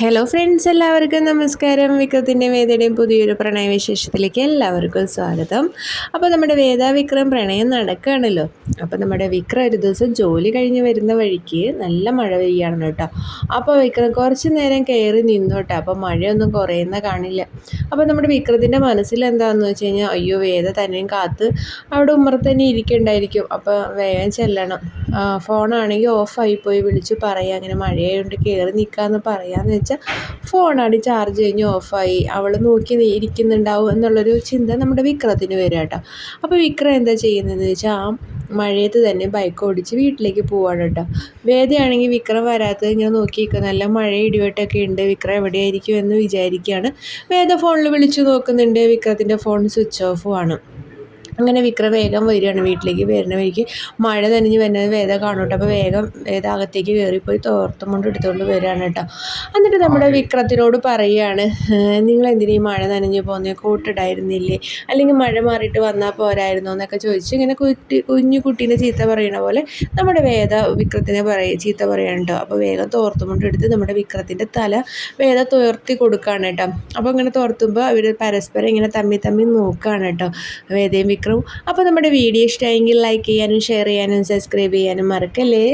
Hello friends എല്ലാവർക്കും നമസ്കാരം. വിക്രത്തിന്റെ വേദയുടെയും പുതിയൊരു പ്രണയവിശേഷത്തിലേക്ക് എല്ലാവർക്കും സ്വാഗതം. അപ്പോൾ നമ്മുടെ വേദ വിക്രം പ്രണയം നടക്കുകയാണല്ലോ. അപ്പോൾ നമ്മുടെ വിക്രം ഒരു ദിവസം ജോലി കഴിഞ്ഞ് വരുന്ന വഴിക്ക് നല്ല മഴ പെയ്യാണ് കേട്ടോ. അപ്പോൾ വിക്രം കുറച്ച് നേരം കയറി നിന്നോട്ടെ. അപ്പോൾ മഴയൊന്നും കുറയുന്ന കാണില്ല. അപ്പോൾ നമ്മുടെ വിക്രത്തിന്റെ മനസ്സിൽ എന്താണെന്ന് വെച്ച് കഴിഞ്ഞാൽ അയ്യോ വേദ തന്നെയും കാത്ത് അവിടെ ഉമ്മറത്ത് തന്നെ ഇരിക്കണ്ടായിരിക്കും. അപ്പോൾ വേഗം ചെല്ലണം. ഫോണാണെങ്കിൽ ഓഫായി പോയി. വിളിച്ചു പറയാം. അങ്ങനെ മഴയായതുകൊണ്ട് കയറി നിൽക്കാമെന്ന് പറയാമെന്ന് വെച്ചാൽ ഫോണാണ് ചാർജ് കഴിഞ്ഞ് ഓഫായി അവൾ നോക്കി ഇരിക്കുന്നുണ്ടാവും എന്നുള്ളൊരു ചിന്ത നമ്മുടെ വിക്രത്തിന് വരിക കേട്ടോ. അപ്പോൾ വിക്രം എന്താ ചെയ്യുന്നതെന്ന് വെച്ചാൽ ആ മഴയത്ത് തന്നെ ബൈക്ക് ഓടിച്ച് വീട്ടിലേക്ക് പോവാണ് കേട്ടോ. വേദയാണെങ്കിൽ വിക്രം വരാത്തത് ഇങ്ങനെ നോക്കി നിൽക്കുക നല്ല മഴ ഇടിവെട്ടൊക്കെ ഉണ്ട്. വിക്രം എവിടെയായിരിക്കും എന്ന് വിചാരിക്കുകയാണ് വേദ ഫോണിൽ വിളിച്ചു നോക്കുന്നുണ്ട്. വിക്രത്തിന്റെ ഫോൺ സ്വിച്ച് ഓഫും ആണ്. അങ്ങനെ വിക്രം വേഗം വരികയാണ് വീട്ടിലേക്ക്. വരുന്ന വഴിക്ക് മഴ നനഞ്ഞ് വരുന്നത് വേദ കാണും കേട്ടോ അപ്പോൾ വേഗം വേദ അകത്തേക്ക് കയറിപ്പോയി തോർത്തും കൊണ്ട് എടുത്തുകൊണ്ട് വരികയാണ് കേട്ടോ. എന്നിട്ട് നമ്മുടെ വിക്രത്തിനോട് പറയുകയാണ് നിങ്ങൾ എന്തിനാ ഈ മഴ നനഞ്ഞ് പോകുന്നത് കൂട്ടിടായിരുന്നില്ലേ? അല്ലെങ്കിൽ മഴ മാറിയിട്ട് വന്നാൽ പോരായിരുന്നോ? എന്നൊക്കെ ചോദിച്ച് ഇങ്ങനെ കുട്ടി കുഞ്ഞു കുട്ടീനെ ചീത്ത പറയണ പോലെ നമ്മുടെ വേദ വിക്രത്തിനെ പറയ ചീത്ത പറയാണ് കേട്ടോ. അപ്പോൾ വേഗം തോർത്തും കൊണ്ട് എടുത്ത് നമ്മുടെ വിക്രത്തിന്റെ തല വേദ തോർത്തി കൊടുക്കുകയാണ് കേട്ടോ. അപ്പോൾ ഇങ്ങനെ തോർത്തുമ്പോൾ അവർ പരസ്പരം ഇങ്ങനെ തമ്മി തമ്മി നോക്കുകയാണ് കേട്ടോ. വേദയും വിക്രം അപ്പോൾ നമ്മുടെ വീഡിയോ ഇഷ്ടമായെങ്കിൽ ലൈക്ക് ചെയ്യാനും ഷെയർ ചെയ്യാനും സബ്സ്ക്രൈബ് ചെയ്യാനും മറക്കല്ലേ?